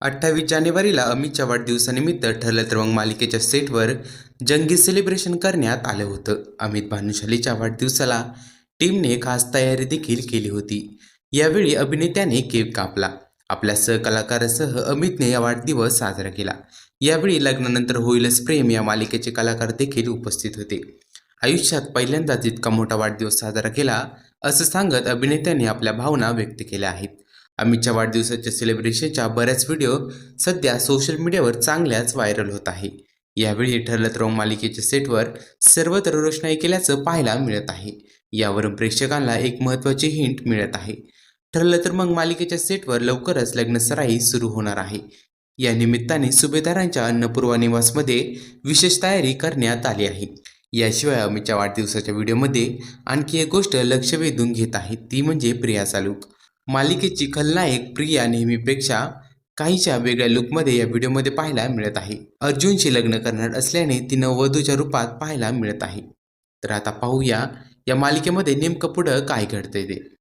अठ्ठावीस जानेवारीला अमितच्या वाढदिवसानिमित्त ठरलं तर मग मालिकेच्या सेटवर जंगी सेलिब्रेशन करण्यात आलं होतं. अमित भानुशालीच्या वाढदिवसाला टीमने खास तयारी देखील केली होती. यावेळी अभिनेत्याने केक कापला. आपल्या सहकलाकारासह अमितने या वाढदिवस साजरा केला. यावेळी लग्नानंतर होईलच प्रेम या मालिकेचे कलाकार देखील उपस्थित होते. आयुष्यात पहिल्यांदाच इतका मोठा वाढदिवस साजरा केला असं सांगत अभिनेत्याने आपल्या भावना व्यक्त केल्या आहेत. अमितच्या वाढदिवसाच्या सेलिब्रेशनच्या बऱ्याच व्हिडिओ सध्या सोशल मीडियावर चांगल्याच व्हायरल होत आहे. यावेळी ठरलं तर मग मालिकेच्या सेटवर सर्वत्र रोषणाई केल्याचं पाहायला मिळत आहे. यावरून प्रेक्षकांना एक महत्त्वाची हिंट मिळत आहे. ठरलं तर मग मालिकेच्या सेटवर लवकरच लग्नसराई सुरू होणार आहे. या निमित्ताने सुभेदारांच्या अन्नपूर्वा निवासमध्ये विशेष तयारी करण्यात आली आहे. याशिवाय अमितच्या वाढदिवसाच्या व्हिडिओमध्ये आणखी एक गोष्ट लक्ष वेधून घेत आहे ती म्हणजे प्रिया चालूक. मालिकेची खलनायक प्रिया नेहमीपेक्षा काहीशा वेगळ्या लुकमध्ये या व्हिडिओमध्ये पाहायला मिळत आहे. अर्जुनशी लग्न करणार असल्याने ती नववधूच्या रूपात पाहायला मिळत आहे. तर आता पाहूया या मालिकेमध्ये नेमकं पुढं काय घडतंय ते.